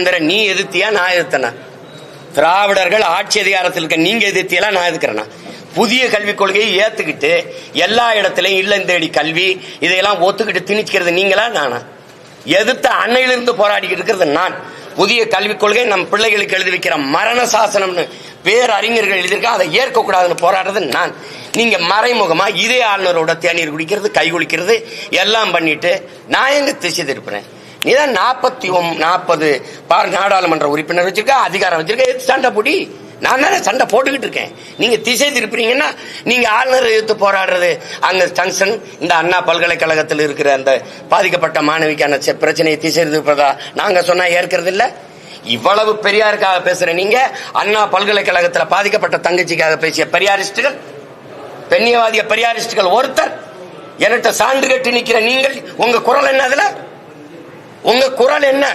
விவேகானந்தரை நீ எதிர்த்தியா நான் எதிர்த்தனா? திராவிடர்கள் ஆட்சி அதிகாரத்தில் இருக்க நீங்க எதிர்த்தியெல்லாம் நான் எதிர்க்கிறேனா? புதிய கல்விக் கொள்கையை ஏத்துக்கிட்டு எல்லா இடத்துலையும் இல்லம் தேடி கல்வி இதையெல்லாம் ஒத்துக்கிட்டு திணிச்சுக்கிறது நீங்களா நானா? எதிர்த்த அன்னையிலிருந்து போராடிக்கிட்டு இருக்கிறது நான். புதிய கல்விக் கொள்கை நம் பிள்ளைகளுக்கு எழுதி வைக்கிற மரண சாசனம்னு பேரறிஞர்கள் எழுதியிருக்கா அதை ஏற்கக்கூடாதுன்னு போராடுறது நான். நீங்க மறைமுகமா இதே ஆளுநரோட தேநீர் குடிக்கிறது கை குளிக்கிறது எல்லாம் பண்ணிட்டு நான் எங்க திசை திருப்பினேன் நீதான் நாற்பத்தி நாற்பது பார் நாடாளுமன்ற உறுப்பினர் வச்சிருக்க அதிகாரம் வச்சிருக்க எது சண்டை போடி நான் தானே சண்டை போட்டுக்கிட்டு இருக்கேன். நீங்க திசை திருப்புறீங்கன்னா நீங்க ஆளுநர் எதிர்த்து போராடுறது. அங்க ஜங்ஷன் இந்த அண்ணா பல்கலைக்கழகத்தில் இருக்கிற அந்த பாதிக்கப்பட்ட மாணவிக்கான பிரச்சனையை திசை திருப்பதா நாங்க சொன்னா ஏற்கிறது இல்ல இவ்வளவு பெரியாருக்காக பேசுற நீங்க அண்ணா பல்கலைக்கழகத்தில் பாதிக்கப்பட்ட தங்கச்சிக்காக பேசிய பெரியாரிஸ்டுகள் பெண்ணியவாதிய பெரியாரிஸ்டுகள் ஒருத்தர் என்கிட்ட சான்று கட்டி நிக்கிற நீங்கள் உங்க குரல் என்ன அதுல? உங்க குரல் என்ன?